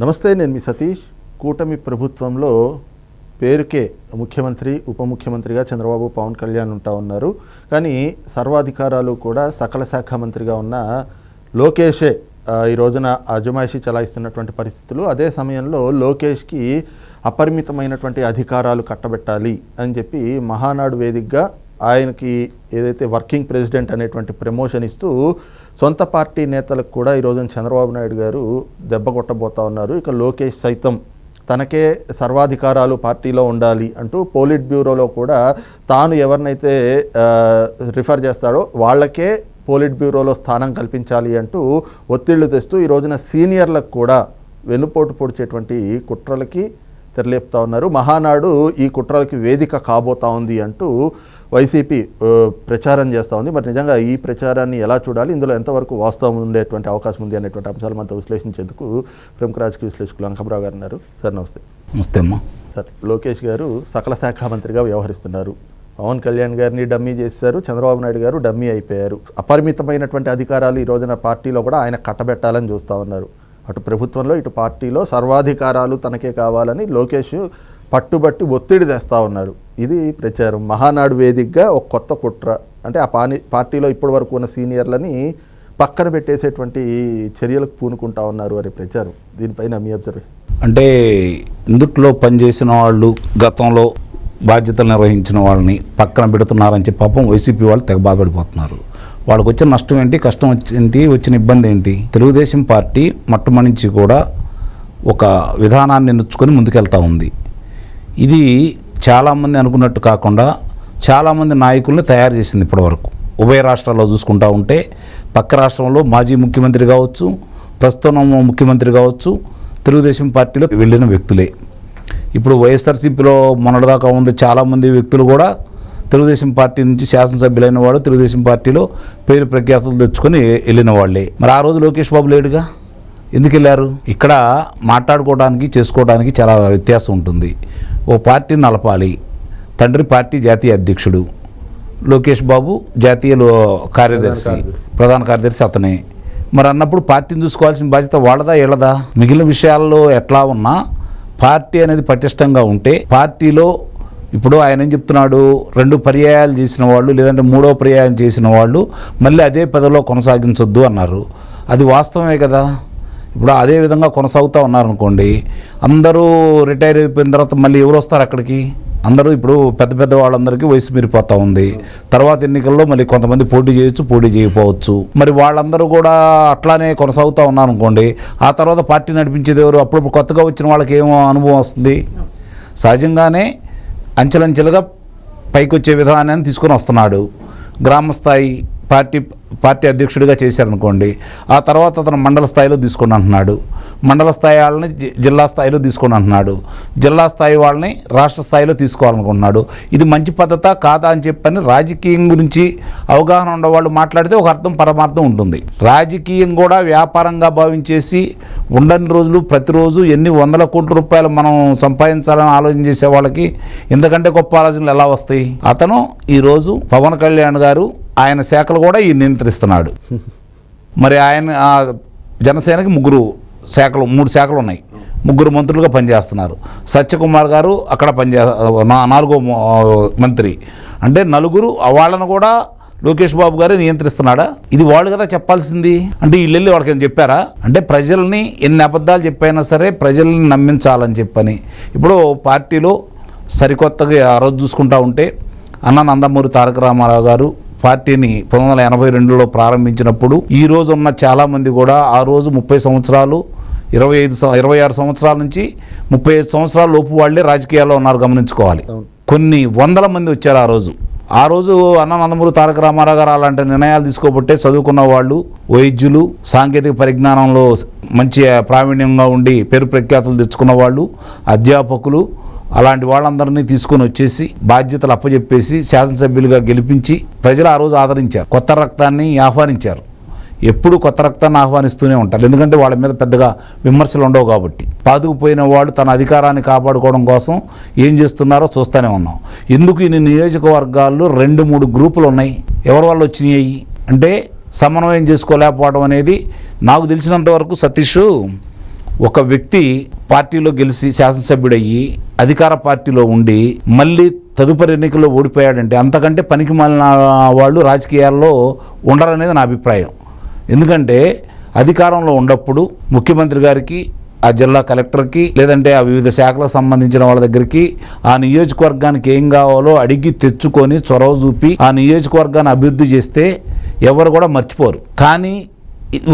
నమస్తే నేను మీ సతీష్. కూటమి ప్రభుత్వంలో పేరుకే ముఖ్యమంత్రి ఉప ముఖ్యమంత్రిగా చంద్రబాబు పవన్ కళ్యాణ్ ఉంటా ఉన్నారు. కానీ సర్వాధికారాలు కూడా సకల శాఖ మంత్రిగా ఉన్న లోకేషే ఈ రోజున అజమాయిషి చలాయిస్తున్నటువంటి పరిస్థితులు. అదే సమయంలో లోకేష్కి అపరిమితమైనటువంటి అధికారాలు కట్టబెట్టాలి అని చెప్పి మహానాడు వేదికగా ఆయనకి ఏదైతే వర్కింగ్ ప్రెసిడెంట్ అనేటువంటి ప్రమోషన్ ఇస్తూ సొంత పార్టీ నేతలకు కూడా ఈ రోజున చంద్రబాబు నాయుడు గారు దెబ్బ కొట్టబోతా ఉన్నారు. ఇక లోకేష్ సైతం తనకే సర్వాధికారాలు పార్టీలో ఉండాలి అంటూ పోలిట్ బ్యూరోలో కూడా తాను ఎవరినైతే రిఫర్ చేస్తాడో వాళ్ళకే పోలిట్ బ్యూరోలో స్థానం కల్పించాలి అంటూ ఒత్తిళ్ళు తెస్తూ ఈ రోజున సీనియర్లకు కూడా వెన్నుపోటు పొడిచేటువంటి కుట్రలకి తెరలేపుతా ఉన్నారు. మహానాడు ఈ కుట్రలకి వేదిక కాబోతా ఉంది అంటూ వైసీపీ ప్రచారం చేస్తూ ఉంది. మరి నిజంగా ఈ ప్రచారాన్ని ఎలా చూడాలి? ఇందులో ఎంతవరకు వాస్తవం ఉండేటువంటి అవకాశం ఉంది అనేటువంటి అంశాలు మనతో విశ్లేషించేందుకు ప్రముఖ రాజకీయ విశ్లేషకులు అంకమరావు గారు ఉన్నారు. సార్ నమస్తే. నమస్తే అమ్మా. సార్ లోకేష్ గారు సకల శాఖ మంత్రిగా వ్యవహరిస్తున్నారు. పవన్ కళ్యాణ్ గారిని డమ్మీ చేశారు. చంద్రబాబు నాయుడు గారు డమ్మీ అయిపోయారు. అపరిమితమైనటువంటి అధికారాలు ఈ రోజున పార్టీలో కూడా ఆయన కట్టబెట్టాలని చూస్తూ ఉన్నారు. అటు ప్రభుత్వంలో ఇటు పార్టీలో సర్వాధికారాలు తనకే కావాలని లోకేష్ పట్టుబట్టి ఒత్తిడి తెస్తూ ఉన్నారు ఇది ప్రచారం. మహానాడు వేదికగా ఒక కొత్త కుట్ర. అంటే ఆ పాని పార్టీలో ఇప్పటి వరకు ఉన్న సీనియర్లని పక్కన పెట్టేసేటువంటి చర్యలకు పూనుకుంటా ఉన్నారు అనే ప్రచారం. దీనిపైన మీ అబ్జర్వేషన్? అంటే ఇందుట్లో పనిచేసిన వాళ్ళు గతంలో బాధ్యతలు నిర్వహించిన వాళ్ళని పక్కన పెడుతున్నారని చెప్పి పాపం వైసీపీ వాళ్ళు తెగ బాధపడిపోతున్నారు. వాళ్ళకి వచ్చిన నష్టం ఏంటి కష్టం వచ్చి- ఏంటి వచ్చిన ఇబ్బంది ఏంటి? తెలుగుదేశం పార్టీ మొట్టమొదటి నుంచి కూడా ఒక విధానాన్ని నుంచుకొని ముందుకెళ్తా ఉంది. ఇది చాలామంది అనుకున్నట్టు కాకుండా చాలామంది నాయకుల్ని తయారు చేసింది ఇప్పటివరకు. ఉభయ రాష్ట్రాల్లో చూసుకుంటా ఉంటే పక్క రాష్ట్రంలో మాజీ ముఖ్యమంత్రి కావచ్చు ప్రస్తుతం ముఖ్యమంత్రి కావచ్చు తెలుగుదేశం పార్టీలో వెళ్ళిన వ్యక్తులే. ఇప్పుడు వైఎస్ఆర్సీపీలో మొన్నటిదాకా ఉంది చాలామంది వ్యక్తులు కూడా తెలుగుదేశం పార్టీ నుంచి శాసనసభ్యులైన వాడు తెలుగుదేశం పార్టీలో పేరు ప్రఖ్యాతులు తెచ్చుకొని వెళ్ళిన వాళ్ళే. మరి ఆ రోజు లోకేష్ బాబు లేడుగా? ఎందుకు వెళ్ళారు ఇక్కడ మాట్లాడుకోవడానికి చేసుకోవడానికి చాలా వ్యత్యాసం ఉంటుంది. ఓ పార్టీని నలపాలి తండ్రి పార్టీ జాతీయ అధ్యక్షుడు. లోకేష్ బాబు జాతీయ కార్యదర్శి. ప్రధాన కార్యదర్శి. అతనే. మరి అన్నప్పుడు పార్టీని చూసుకోవాల్సిన బాధ్యత వాళ్ళదా వీళ్ళదా? మిగిలిన విషయాల్లో ఎట్లా ఉన్నా పార్టీ అనేది పటిష్టంగా ఉంటే పార్టీలో ఇప్పుడు ఆయన ఏం చెప్తున్నాడు? రెండు పర్యాయాలు చేసిన వాళ్ళు లేదంటే మూడో పర్యాయం చేసిన వాళ్ళు మళ్ళీ అదే పదవిలో కొనసాగించొద్దు అన్నారు. అది వాస్తవమే కదా? ఇప్పుడు అదే విధంగా కొనసాగుతూ ఉన్నారనుకోండి అందరూ రిటైర్ అయిపోయిన తర్వాత మళ్ళీ ఎవరు వస్తారు అక్కడికి? అందరూ ఇప్పుడు పెద్ద పెద్ద వాళ్ళందరికీ వయసు మీరిపోతూ ఉంది. తర్వాత ఎన్నికల్లో మళ్ళీ కొంతమంది పోటీ చేయొచ్చు పోటీ చేయకపోవచ్చు. మరి వాళ్ళందరూ కూడా అట్లానే కొనసాగుతూ ఉన్నారనుకోండి ఆ తర్వాత పార్టీ నడిపించేది ఎవరు? అప్పుడప్పుడు కొత్తగా వచ్చిన వాళ్ళకి ఏమో అనుభవం వస్తుంది. సహజంగానే అంచెలంచెలుగా పైకి వచ్చే విధానాన్ని తీసుకొని వస్తున్నాడు. గ్రామస్థాయి పార్టీ పార్టీ అధ్యక్షుడిగా చేశారనుకోండి ఆ తర్వాత అతను మండల స్థాయిలో తీసుకుని అంటున్నాడు. మండల స్థాయి వాళ్ళని జిల్లా స్థాయిలో తీసుకుని అంటున్నాడు. జిల్లా స్థాయి వాళ్ళని రాష్ట్ర స్థాయిలో తీసుకోవాలనుకుంటున్నాడు. ఇది మంచి పద్ధత కాదా అని చెప్పని రాజకీయం గురించి అవగాహన ఉన్నవాళ్ళు మాట్లాడితే ఒక అర్థం పరమార్థం ఉంటుంది. రాజకీయం కూడా వ్యాపారంగా భావించేసి ఉండని రోజులు ప్రతిరోజు ఎన్ని వందల కోట్ల రూపాయలు మనం సంపాదించాలని ఆలోచన చేసే వాళ్ళకి ఎందుకంటే గొప్ప ఆలోచనలు ఎలా వస్తాయి? అతను ఈరోజు పవన్ కళ్యాణ్ గారు ఆయన శాఖలు కూడా ఈ నియంత్రిస్తున్నాడు. మరి ఆయన ఆ జనసేనకి ముగ్గురు శాఖలు మూడు శాఖలు ఉన్నాయి. ముగ్గురు మంత్రులుగా పనిచేస్తున్నారు. సత్యకుమార్ గారు అక్కడ పనిచే నాలుగో మంత్రి. అంటే నలుగురు వాళ్ళను కూడా లోకేష్ బాబు గారే నియంత్రిస్తున్నాడా? ఇది వాళ్ళు కదా చెప్పాల్సింది. అంటే వీళ్ళు వెళ్ళి వాళ్ళకి చెప్పారా? అంటే ప్రజల్ని ఎన్ని అబద్ధాలు చెప్పైనా సరే ప్రజల్ని నమ్మించాలని చెప్పని. ఇప్పుడు పార్టీలో సరికొత్తగా ఆ రోజు చూసుకుంటా ఉంటే అన్న నందమూరి తారక రామారావు గారు పార్టీని పంతొమ్మిది వందల ఎనభై రెండులో ప్రారంభించినప్పుడు ఈ రోజు ఉన్న చాలామంది కూడా ఆ రోజు ముప్పై సంవత్సరాలు ఇరవై ఐదు ఇరవై ఆరు సంవత్సరాల నుంచి ముప్పై ఐదు సంవత్సరాల లోపు వాళ్ళే రాజకీయాల్లో ఉన్నారు గమనించుకోవాలి. కొన్ని వందల మంది వచ్చారు ఆ రోజు ఆ రోజు అన్న నందమూరి తారక రామారావు గారు అలాంటి నిర్ణయాలు తీసుకోబట్టే చదువుకున్న వాళ్ళు వైద్యులు సాంకేతిక పరిజ్ఞానంలో మంచి ప్రావీణ్యంగా ఉండి పేరు ప్రఖ్యాతులు తెచ్చుకున్న వాళ్ళు అధ్యాపకులు అలాంటి వాళ్ళందరినీ తీసుకొని వచ్చేసి బాధ్యతలు అప్పచెప్పేసి శాసనసభ్యులుగా గెలిపించి ప్రజలు ఆ రోజు ఆదరించారు. కొత్త రక్తాన్ని ఆహ్వానించారు. ఎప్పుడు కొత్త రక్తాన్ని ఆహ్వానిస్తూనే ఉంటారు. ఎందుకంటే వాళ్ళ మీద పెద్దగా విమర్శలు ఉండవు కాబట్టి. పాదుకుపోయిన వాళ్ళు తన అధికారాన్ని కాపాడుకోవడం కోసం ఏం చేస్తున్నారో చూస్తూనే ఉన్నాం. ఎందుకు ఇన్ని నియోజకవర్గాల్లో రెండు మూడు గ్రూపులు ఉన్నాయి? ఎవరి వాళ్ళు వచ్చినాయి? అంటే సమన్వయం చేసుకోలేకపోవడం అనేది నాకు తెలిసినంత వరకు సతీష్ ఒక వ్యక్తి పార్టీలో గెలిచి శాసనసభ్యుడయ్యి అధికార పార్టీలో ఉండి మళ్ళీ తదుపరి ఎన్నికల్లో ఓడిపోయాడంటే అంతకంటే పనికి మాలిన వాళ్ళు రాజకీయాల్లో ఉండరనేది నా అభిప్రాయం. ఎందుకంటే అధికారంలో ఉన్నప్పుడు ముఖ్యమంత్రి గారికి ఆ జిల్లా కలెక్టర్కి లేదంటే ఆ వివిధ శాఖలకు సంబంధించిన వాళ్ళ దగ్గరికి ఆ నియోజకవర్గానికి ఏం కావాలో అడిగి తెచ్చుకొని చొరవ చూపి ఆ నియోజకవర్గాన్ని అభివృద్ధి చేస్తే ఎవరు కూడా మర్చిపోరు. కానీ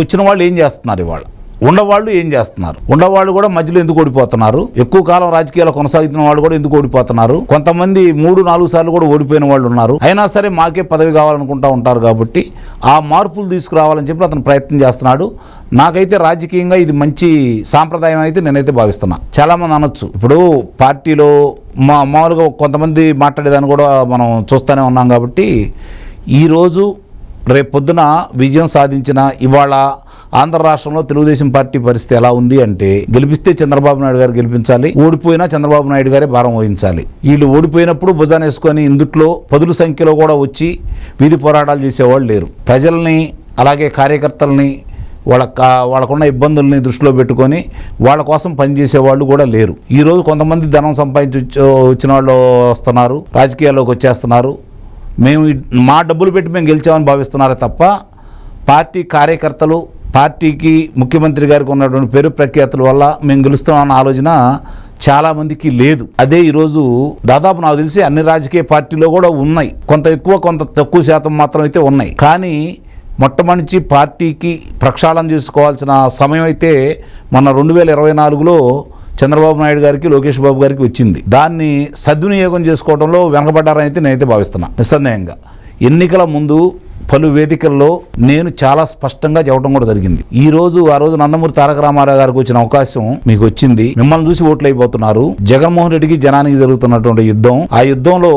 వచ్చిన వాళ్ళు ఏం చేస్తున్నారు ఇవాళ? ఉండవాళ్ళు ఏం చేస్తున్నారు? ఉండవాళ్ళు కూడా మధ్యలో ఎందుకు ఓడిపోతున్నారు? ఎక్కువ కాలం రాజకీయాలు కొనసాగుతున్న వాళ్ళు కూడా ఎందుకు ఓడిపోతున్నారు? కొంతమంది మూడు నాలుగు సార్లు కూడా ఓడిపోయిన వాళ్ళు ఉన్నారు. అయినా సరే మాకే పదవి కావాలనుకుంటా ఉంటారు కాబట్టి ఆ మార్పులు తీసుకురావాలని చెప్పి అతను ప్రయత్నం చేస్తున్నాడు. నాకైతే రాజకీయంగా ఇది మంచి సాంప్రదాయం అయితే నేనైతే భావిస్తున్నా. చాలా మంది అనొచ్చు. ఇప్పుడు పార్టీలో మా మామూలుగా కొంతమంది మాట్లాడేదాన్ని కూడా మనం చూస్తూనే ఉన్నాం కాబట్టి ఈరోజు రేపు పొద్దున విజయం సాధించిన ఇవాళ ఆంధ్ర రాష్ట్రంలో తెలుగుదేశం పార్టీ పరిస్థితి ఎలా ఉంది అంటే గెలిపిస్తే చంద్రబాబు నాయుడు గారు గెలిపించాలి ఓడిపోయినా చంద్రబాబు నాయుడు గారే భారం వహించాలి. వీళ్ళు ఓడిపోయినప్పుడు భుజాన్ని వేసుకొని ఇందుట్లో పదుల సంఖ్యలో కూడా వచ్చి వీధి పోరాటాలు చేసేవాళ్ళు లేరు. ప్రజల్ని అలాగే కార్యకర్తల్ని వాళ్ళ కా- వాళ్ళకున్న ఇబ్బందుల్ని దృష్టిలో పెట్టుకొని వాళ్ళ కోసం పనిచేసే వాళ్ళు కూడా లేరు. ఈరోజు కొంతమంది ధనం సంపాదించి వచ్చిన వాళ్ళు వస్తున్నారు రాజకీయాల్లోకి వచ్చేస్తున్నారు. మేము మా డబ్బులు పెట్టి మేము గెలిచామని భావిస్తున్నారే తప్ప పార్టీ కార్యకర్తలు పార్టీకి ముఖ్యమంత్రి గారికి ఉన్నటువంటి పేరు ప్రఖ్యాతుల వల్ల మేము గెలుస్తామన్న ఆలోచన చాలా మందికి లేదు. అదే ఈరోజు దాదాపు నాకు తెలిసి అన్ని రాజకీయ పార్టీలో కూడా ఉన్నాయి. కొంత ఎక్కువ కొంత తక్కువ శాతం మాత్రం అయితే ఉన్నాయి. కానీ మొట్టమొదటి పార్టీకి ప్రక్షాళన చేసుకోవాల్సిన సమయం అయితే మన రెండు వేల ఇరవై నాలుగులో చంద్రబాబు నాయుడు గారికి లోకేష్ బాబు గారికి వచ్చింది. దాన్ని సద్వినియోగం చేసుకోవడంలో వెనకబడ్డారని అయితే నేనైతే భావిస్తున్నా నిస్సందేహంగా. ఎన్నికల ముందు పలు వేదికల్లో నేను చాలా స్పష్టంగా చెప్పడం కూడా జరిగింది. ఈ రోజు ఆ రోజు నందమూరి తారక రామారావు గారికి వచ్చిన అవకాశం మీకు వచ్చింది. మిమ్మల్ని చూసి ఓట్లు అయిపోతున్నారు జగన్మోహన్ రెడ్డికి జనానికి జరుగుతున్నటువంటి యుద్ధం. ఆ యుద్ధంలో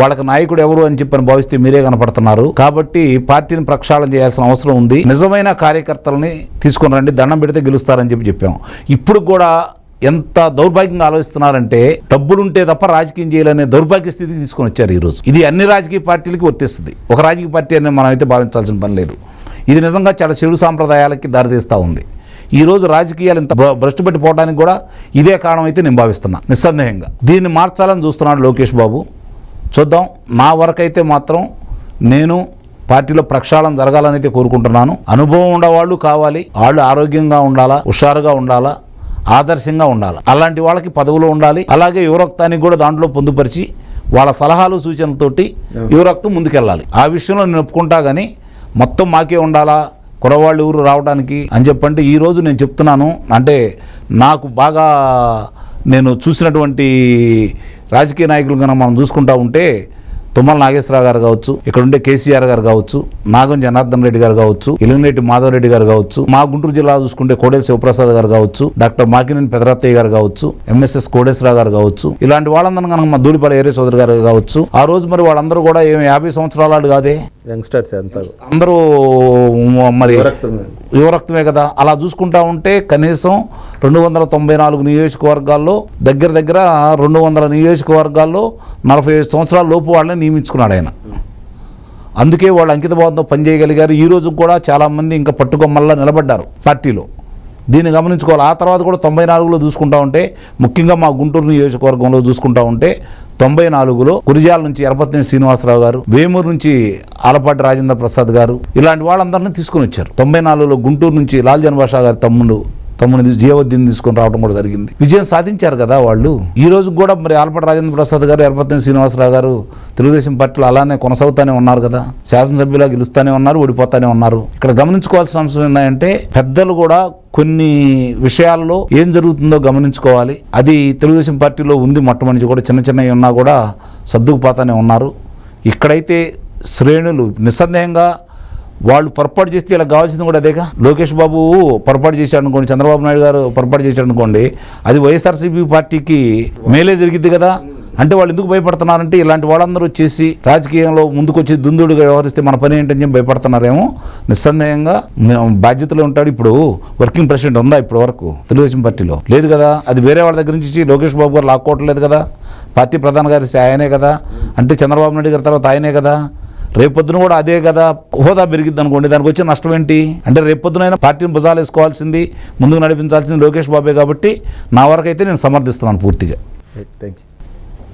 వాళ్ళకి నాయకుడు ఎవరు అని చెప్పని భావిస్తే మీరే కనపడుతున్నారు. కాబట్టి పార్టీని ప్రక్షాళన చేయాల్సిన అవసరం ఉంది. నిజమైన కార్యకర్తలని తీసుకుని రండి దండం పెడితే గెలుస్తారని చెప్పి చెప్పాం. ఇప్పుడు కూడా ఎంత దౌర్భాగ్యంగా ఆలోచిస్తున్నారంటే డబ్బులుంటే తప్ప రాజకీయం చేయాలనే దౌర్భాగ్య స్థితికి తీసుకొని వచ్చారు ఈరోజు. ఇది అన్ని రాజకీయ పార్టీలకి వర్తిస్తుంది ఒక రాజకీయ పార్టీ అని మనం అయితే భావించాల్సిన పని లేదు. ఇది నిజంగా చాలా చెడు సాంప్రదాయాలకి దారితీస్తూ ఉంది. ఈరోజు రాజకీయాలు ఇంత భ్రష్టు పెట్టిపోవడానికి కూడా ఇదే కారణం అయితే నేను భావిస్తున్నా నిస్సందేహంగా. దీన్ని మార్చాలని చూస్తున్నాడు లోకేష్ బాబు. చూద్దాం నా వరకైతే మాత్రం నేను పార్టీలో ప్రక్షాళన జరగాలని అయితే కోరుకుంటున్నాను. అనుభవం ఉన్నవాళ్ళు కావాలి వాళ్ళు ఆరోగ్యంగా ఉండాలా హుషారుగా ఉండాలా ఆదర్శంగా ఉండాలి. అలాంటి వాళ్ళకి పదవులు ఉండాలి. అలాగే యువరక్తానికి కూడా దాంట్లో పొందుపరిచి వాళ్ళ సలహాలు సూచనలతోటి యువరక్తం ముందుకెళ్ళాలి. ఆ విషయంలో నేను ఒప్పుకుంటా కానీ మొత్తం మాకే ఉండాలా? కురవాళ్ళు ఎవరు రావడానికి అని చెప్పంటే ఈరోజు నేను చెప్తున్నాను. అంటే నాకు బాగా నేను చూసినటువంటి రాజకీయ నాయకులు కనుక మనం చూసుకుంటా ఉంటే తుమ్మల నాగేశ్వరరావు గారు కావచ్చు ఇక్కడ ఉండే కేసీఆర్ గారు కావచ్చు నాగం జనార్దన్ రెడ్డి గారు కావచ్చు ఇలింగనేటి మాధవ్ రెడ్డి గారు కావచ్చు మా గుంటూరు జిల్లా చూసుకుంటే కోడెల శివప్రసాద్ గారు కావచ్చు డాక్టర్ మాకినేని పెదరత్తయ్య గారు కావచ్చు ఎంఎస్ఎస్ కోడేశ్వరరావు గారు కావచ్చు ఇలాంటి వాళ్ళందరూ కనుక మా దూడిపల్లి ఏరే సోదరి గారు కావచ్చు ఆ రోజు మరి వాళ్ళందరూ కూడా ఏమి యాభై సంవత్సరాల వాళ్ళు కాదే? యంగ్స్టర్స్ అందరూ మరి యువరక్తమే. యువరక్తమే కదా. అలా చూసుకుంటా ఉంటే కనీసం రెండు వందల తొంభై నాలుగు నియోజకవర్గాల్లో దగ్గర దగ్గర రెండు వందల నియోజకవర్గాల్లో నలభై ఐదు సంవత్సరాల లోపు వాళ్ళని నియమించుకున్నాడు ఆయన. అందుకే వాళ్ళు అంకిత భావంతో పనిచేయగలిగారు ఈ రోజు కూడా చాలామంది ఇంకా పట్టుకొమ్మల్లా నిలబడ్డారు పార్టీలో. దీన్ని గమనించుకోవాలి. ఆ తర్వాత కూడా తొంభై నాలుగులో చూసుకుంటా ఉంటే ముఖ్యంగా మా గుంటూరు నియోజకవర్గంలో చూసుకుంటా ఉంటే తొంభై నాలుగులో కురిజాల నుంచి ఎరపతిని శ్రీనివాసరావు గారు వేమూరు నుంచి ఆలపాటి రాజేంద్ర ప్రసాద్ గారు ఇలాంటి వాళ్ళందరినీ తీసుకొని వచ్చారు. తొంభై నాలుగులో గుంటూరు నుంచి లాల్జన్ బాషా గారి తమ్ముడు తమ్ముని జీవోద్యం తీసుకొని రావడం కూడా జరిగింది. విజయం సాధించారు కదా వాళ్ళు. ఈ రోజు కూడా మరి ఆలపాటి రాజేంద్ర ప్రసాద్ గారు ఎరపతిని శ్రీనివాసరావు గారు తెలుగుదేశం పార్టీలో అలానే కొనసాగుతానే ఉన్నారు కదా. శాసనసభ్యులా గెలుస్తూనే ఉన్నారు ఓడిపోతానే ఉన్నారు. ఇక్కడ గమనించుకోవాల్సిన అంశం ఏంటంటే పెద్దలు కూడా కొన్ని విషయాల్లో ఏం జరుగుతుందో గమనించుకోవాలి. అది తెలుగుదేశం పార్టీలో ఉంది మొట్టమొదటి కూడా చిన్న చిన్నవి ఉన్నా కూడా సర్దుకుపోతానే ఉన్నారు. ఇక్కడైతే శ్రేణులు నిస్సందేహంగా వాళ్ళు పొరపాటు చేస్తే ఇలా కావాల్సింది కూడా అదేగా? లోకేష్ బాబు పొరపాటు చేశాడు అనుకోండి చంద్రబాబు నాయుడు గారు పొరపాటు చేశాడు అనుకోండి అది వైఎస్ఆర్సీపీ పార్టీకి మేలే జరిగింది కదా? అంటే వాళ్ళు ఎందుకు భయపడుతున్నారంటే ఇలాంటి వాళ్ళందరూ వచ్చేసి రాజకీయంలో ముందుకొచ్చి దుందుడుగా వ్యవహరిస్తే మన పని ఏంటని చెప్పి భయపడుతున్నారేమో? నిస్సందేహంగా బాధ్యతలో ఉంటాడు ఇప్పుడు వర్కింగ్ ప్రెసిడెంట్ ఉందా ఇప్పటి వరకు తెలుగుదేశం పార్టీలో? లేదు కదా? అది వేరే వాళ్ళ దగ్గర నుంచి లోకేష్ బాబు గారు లాక్కోవట్లేదు కదా? పార్టీ ప్రధాన గారి ఆయనే కదా? అంటే చంద్రబాబు నాయుడు గారి తర్వాత ఆయనే కదా? రేపొద్దున కూడా అదే కదా హోదా పెరిగిద్ది అనుకోండి దానికి వచ్చే నష్టం ఏంటి? అంటే రేపొద్దునైనా పార్టీని భుజాలు వేసుకోవాల్సింది ముందుకు నడిపించాల్సింది లోకేష్ బాబే కాబట్టి నా వరకైతే నేను సమర్థిస్తున్నాను పూర్తిగా. Thank you